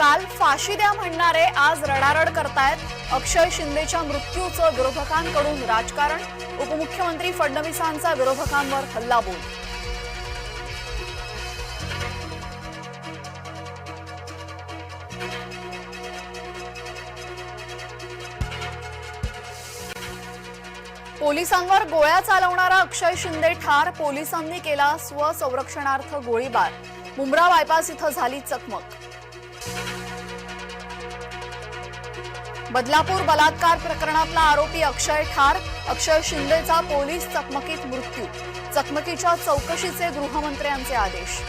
काल फाशी द्या म्हणणारे आज रडारड करतायत. अक्षय शिंदेच्या मृत्यूचं विरोधकांकडून राजकारण. उपमुख्यमंत्री फडणवीसांचा विरोधकांवर हल्लाबोल. पोलिसांवर गोळ्या चालवणारा अक्षय शिंदे ठार पोलिसांनी केला स्वसंरक्षणार्थ गोळीबार. मुंब्रा बायपास इथं झाली चकमक. बदलापूर बलात्कार प्रकरणातला आरोपी अक्षय ठार अक्षय शिंदेचा पोलीस चकमकीत मृत्यू चकमकीच्या चौकशीचे गृहमंत्र्यांचे आदेश.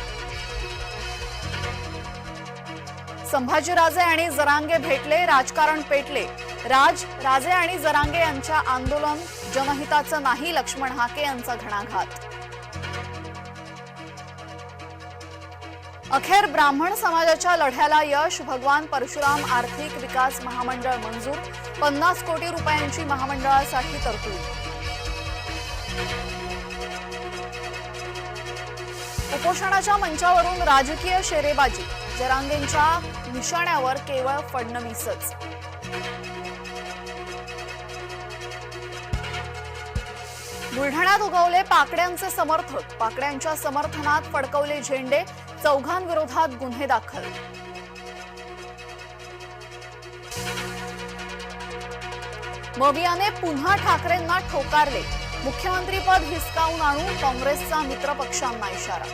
संभाजीराजे आणि जरांगे भेटले राजकारण पेटले. राज राजे आणि जरांगे यांच्या आंदोलन जनहिताचं नाही लक्ष्मण हाके यांचा घणाघात. अखेर ब्राह्मण समाजाच्या लढ्याला यश भगवान परशुराम आर्थिक विकास महामंडळ मंजूर पन्नास कोटी रुपयांची महामंडळासाठी तरतूद. उपोषणाच्या मंचावरून राजकीय शेरेबाजी जरांगेंच्या निशाण्यावर केवळ फडणवीसच. बुलढाण्यात उगवले पाकड्यांचे समर्थक. पाकड्यांच्या समर्थनात फडकवले झेंडे. चौघांविरोधात गुन्हे दाखल. मवियाने पुन्हा ठाकरेंना ठोकारले. मुख्यमंत्रीपद हिसकावून आणून काँग्रेसचा मित्रपक्षांना इशारा.